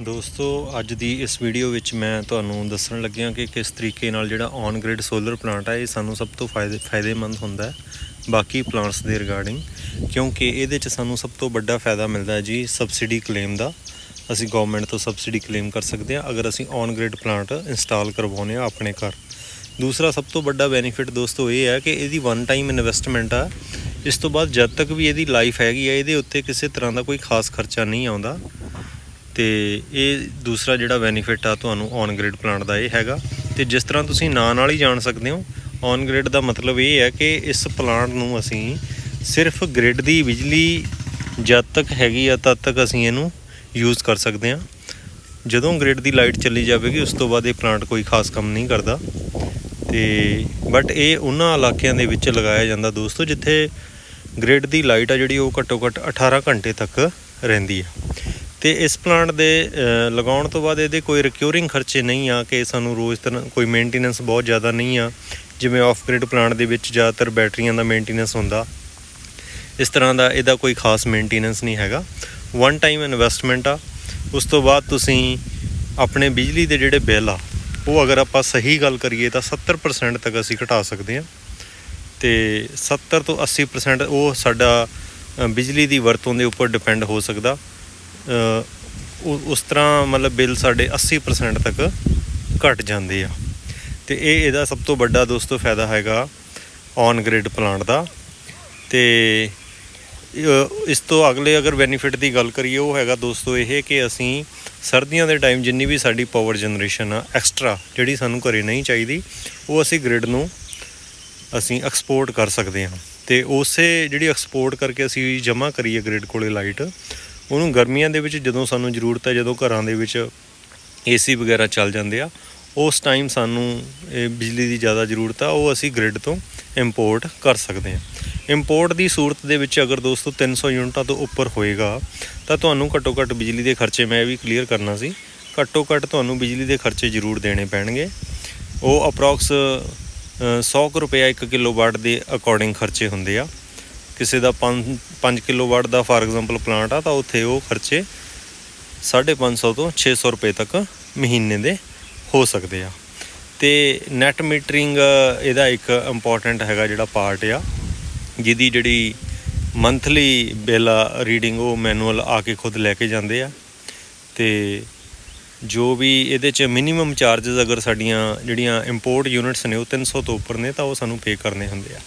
ਦੋਸਤੋ, ਅੱਜ ਦੀ ਇਸ ਵੀਡੀਓ ਵਿੱਚ ਮੈਂ ਤੁਹਾਨੂੰ ਦੱਸਣ ਲੱਗਿਆ ਕਿ ਕਿਸ ਤਰੀਕੇ ਨਾਲ ਜਿਹੜਾ ਔਨ ਗ੍ਰਿਡ ਸੋਲਰ ਪਲਾਂਟ ਹੈ ਇਹ ਸਾਨੂੰ ਸਭ ਤੋਂ ਫਾਇਦੇ, ਫਾਇਦੇਮੰਦ ਹੁੰਦਾ ਹੈ, ਬਾਕੀ ਪਲਾਂਟਸ ਦੇ ਰਿਗਾਰਡਿੰਗ ਕਿਉਂਕਿ ਇਹਦੇ 'ਚ ਸਾਨੂੰ ਸਭ ਤੋਂ ਵੱਡਾ ਫਾਇਦਾ ਮਿਲਦਾ ਹੈ ਜੀ ਸਬਸਿਡੀ ਕਲੇਮ ਦਾ। ਅਸੀਂ ਗਵਰਨਮੈਂਟ ਤੋਂ ਸਬਸਿਡੀ ਕਲੇਮ ਕਰ ਸਕਦੇ ਹਾਂ, ਅਗਰ ਅਸੀਂ ਔਨ ਗ੍ਰਿਡ ਪਲਾਂਟ ਇੰਸਟਾਲ ਕਰਵਾਉਂਦੇ ਹਾਂ ਆਪਣੇ ਘਰ। ਦੂਸਰਾ ਸਭ ਤੋਂ ਵੱਡਾ ਬੈਨੀਫਿਟ ਦੋਸਤੋ ਇਹ ਹੈ ਕਿ ਇਹਦੀ ਵਨ ਟਾਈਮ ਇਨਵੈਸਟਮੈਂਟ ਆ। ਇਸ ਤੋਂ ਬਾਅਦ ਜਦ ਤੱਕ ਵੀ ਇਹਦੀ ਲਾਈਫ ਹੈਗੀ ਹੈ ਇਹਦੇ ਉੱਤੇ ਕਿਸੇ ਤਰ੍ਹਾਂ ਦਾ ਕੋਈ ਖਾਸ ਖਰਚਾ ਨਹੀਂ ਆਉਂਦਾ। ਤੇ ਇਹ ਦੂਸਰਾ ਜਿਹੜਾ ਬੈਨੀਫਿਟ ਆ ਤੁਹਾਨੂੰ ਔਨ ਗ੍ਰਿਡ ਪਲਾਂਟ ਦਾ ਇਹ ਹੈਗਾ। ਤੇ ਜਿਸ ਤਰ੍ਹਾਂ ਤੁਸੀਂ ਨਾਂ ਨਾਲ ਹੀ ਜਾਣ ਸਕਦੇ ਹੋ ਔਨ ਗ੍ਰਿਡ ਦਾ ਮਤਲਬ ਇਹ ਹੈ ਕਿ ਇਸ ਪਲਾਂਟ ਨੂੰ ਅਸੀਂ ਸਿਰਫ ਗ੍ਰਿਡ ਦੀ ਬਿਜਲੀ ਜਦ ਤੱਕ ਹੈਗੀ ਆ ਤਦ ਤੱਕ ਅਸੀਂ ਇਹਨੂੰ ਯੂਜ਼ ਕਰ ਸਕਦੇ ਹਾਂ। ਜਦੋਂ ਗ੍ਰਿਡ ਦੀ ਲਾਈਟ ਚੱਲੀ ਜਾਵੇਗੀ, ਉਸ ਤੋਂ ਬਾਅਦ ਇਹ ਪਲਾਂਟ ਕੋਈ ਖਾਸ ਕੰਮ ਨਹੀਂ ਕਰਦਾ। ਤੇ ਬਟ ਇਹ ਉਹਨਾਂ ਇਲਾਕਿਆਂ ਦੇ ਵਿੱਚ ਲਗਾਇਆ ਜਾਂਦਾ ਦੋਸਤੋ, ਜਿੱਥੇ ਗ੍ਰਿਡ ਦੀ ਲਾਈਟ ਆ ਜਿਹੜੀ ਉਹ ਘੱਟੋ ਘੱਟ 18 ਘੰਟੇ ਤੱਕ ਰਹਿੰਦੀ ਹੈ ਤੇ ਇਸ ਪਲਾਂਟ ਦੇ ਲਗਾਉਣ ਤੋਂ ਬਾਅਦ ਇਹਦੇ ਕੋਈ ਰਿਕਿਉਰਿੰਗ ਖਰਚੇ ਨਹੀਂ ਆ ਕਿ ਸਾਨੂੰ ਰੋਜ਼ ਤਰ੍ਹਾਂ ਕੋਈ ਮੇਨਟੇਨੈਂਸ ਬਹੁਤ ਜ਼ਿਆਦਾ ਨਹੀਂ ਆ। ਜਿਵੇਂ ਆਫ ਗ੍ਰਿਡ ਪਲਾਂਟ ਦੇ ਵਿੱਚ ਜ਼ਿਆਦਾਤਰ ਬੈਟਰੀਆਂ ਦਾ ਮੇਨਟੇਨੈਂਸ ਹੁੰਦਾ। ਇਸ ਤਰ੍ਹਾਂ ਦਾ ਇਹਦਾ ਕੋਈ ਖਾਸ ਮੇਨਟੇਨੈਂਸ ਨਹੀਂ ਹੈਗਾ। ਵਨ ਟਾਈਮ ਇਨਵੈਸਟਮੈਂਟ ਆ। ਉਸ ਤੋਂ ਬਾਅਦ ਤੁਸੀਂ ਆਪਣੇ ਬਿਜਲੀ ਦੇ ਜਿਹੜੇ ਬਿੱਲ ਆ, ਉਹ ਅਗਰ ਆਪਾਂ ਸਹੀ ਗੱਲ ਕਰੀਏ ਤਾਂ 70% ਤੱਕ ਅਸੀਂ ਘਟਾ ਸਕਦੇ ਹਾਂ ਤੇ 70 ਤੋਂ 80% ਉਹ ਸਾਡਾ ਬਿਜਲੀ ਦੀ ਵਰਤੋਂ ਦੇ ਉੱਪਰ ਡਿਪੈਂਡ ਹੋ ਸਕਦਾ। ਉਸ ਤਰ੍ਹਾਂ ਮਤਲਬ ਬਿੱਲ ਸਾਡੇ 80% ਤੱਕ ਘਟ ਜਾਂਦੇ ਆ। ਤੇ ਇਹ ਇਹਦਾ ਸਭ ਤੋਂ ਵੱਡਾ ਦੋਸਤੋ ਫਾਇਦਾ ਹੈਗਾ ਔਨ ਗ੍ਰਿਡ ਪਲਾਂਟ ਦਾ। ਤੇ ਇਸ ਤੋਂ ਅਗਲੇ ਅਗਰ ਬੈਨੀਫਿਟ ਦੀ ਗੱਲ ਕਰੀਏ, ਉਹ ਹੈਗਾ ਦੋਸਤੋ ਇਹ ਕਿ ਅਸੀਂ ਸਰਦੀਆਂ ਦੇ ਟਾਈਮ ਜਿੰਨੀ ਵੀ ਸਾਡੀ ਪਾਵਰ ਜਨਰੇਸ਼ਨ ਆ ਐਕਸਟਰਾ ਜਿਹੜੀ ਸਾਨੂੰ ਘਰੇ ਨਹੀਂ ਚਾਹੀਦੀ, ਉਹ ਅਸੀਂ ਗ੍ਰਿਡ ਨੂੰ ਅਸੀਂ ਐਕਸਪੋਰਟ ਕਰ ਸਕਦੇ ਹਾਂ। ਤੇ ਉਸੇ ਜਿਹੜੀ ਐਕਸਪੋਰਟ ਕਰਕੇ ਅਸੀਂ ਜਮ੍ਹਾਂ ਕਰੀਏ ਗ੍ਰਿਡ ਕੋਲੇ ਲਾਈਟ ਉਹਨੂੰ ਗਰਮੀਆਂ ਦੇ ਵਿੱਚ ਜਦੋਂ ਸਾਨੂੰ ਜ਼ਰੂਰਤ ਹੈ, ਜਦੋਂ ਘਰਾਂ ਦੇ ਵਿੱਚ ਏਸੀ ਵਗੈਰਾ ਚੱਲ ਜਾਂਦੇ ਆ, ਉਸ ਟਾਈਮ ਸਾਨੂੰ ਇਹ ਬਿਜਲੀ ਦੀ ਜ਼ਿਆਦਾ ਜ਼ਰੂਰਤ ਆ, ਉਹ ਅਸੀਂ ਗ੍ਰਿਡ ਤੋਂ ਇੰਪੋਰਟ ਕਰ ਸਕਦੇ ਹਾਂ। ਇੰਪੋਰਟ ਦੀ ਸੂਰਤ ਦੇ ਵਿੱਚ ਅਗਰ ਦੋਸਤੋ 300 ਯੂਨਿਟਾਂ ਤੋਂ ਉੱਪਰ ਹੋਏਗਾ, ਤਾਂ ਤੁਹਾਨੂੰ ਘੱਟੋ ਘੱਟ ਬਿਜਲੀ ਦੇ ਖਰਚੇ ਮੈਂ ਇਹ ਵੀ ਕਲੀਅਰ ਕਰਨਾ ਸੀ, ਘੱਟੋ ਘੱਟ ਤੁਹਾਨੂੰ ਬਿਜਲੀ ਦੇ ਖਰਚੇ ਜ਼ਰੂਰ ਦੇਣੇ ਪੈਣਗੇ। ਉਹ ਅਪਰੋਕਸ 100 ਕੁ ਰੁਪਏ 1 ਕਿਲੋਵਾਟ ਦੇ ਅਕੋਰਡਿੰਗ ਖਰਚੇ ਹੁੰਦੇ ਆ। ਕਿਸੇ ਦਾ 5 5 ਕਿਲੋਵਾਟ ਦਾ ਫਾਰ ਐਗਜ਼ਾਮਪਲ ਪਲਾਂਟ ਆ, ਤਾਂ ਉੱਥੇ ਉਹ ਖਰਚੇ 550 ਤੋਂ 600 ਰੁਪਏ ਤੱਕ ਮਹੀਨੇ ਦੇ ਹੋ ਸਕਦੇ ਆ। ਤੇ ਨੈਟ ਮੀਟਰਿੰਗ ਇਹਦਾ ਇੱਕ ਇੰਪੋਰਟੈਂਟ ਹੈਗਾ ਜਿਹੜਾ ਪਾਰਟ ਆ, ਜਿਹਦੀ ਜਿਹੜੀ ਮੰਥਲੀ ਬਿੱਲ ਰੀਡਿੰਗ ਉਹ ਮੈਨੂਅਲ ਆ ਕੇ ਖੁਦ ਲੈ ਕੇ ਜਾਂਦੇ ਆ। ਤੇ ਜੋ ਵੀ ਇਹਦੇ ਚ ਮਿਨੀਮਮ ਚਾਰजेस ਅਗਰ ਸਾਡੀਆਂ ਜਿਹੜੀਆਂ ਇੰਪੋਰਟ ਯੂਨਿਟਸ ਨੇ ਉਹ 300 ਤੋਂ ਉੱਪਰ ਨੇ, ਤਾਂ ਉਹ ਸਾਨੂੰ ਪੇ ਕਰਨੇ ਹੁੰਦੇ ਆ।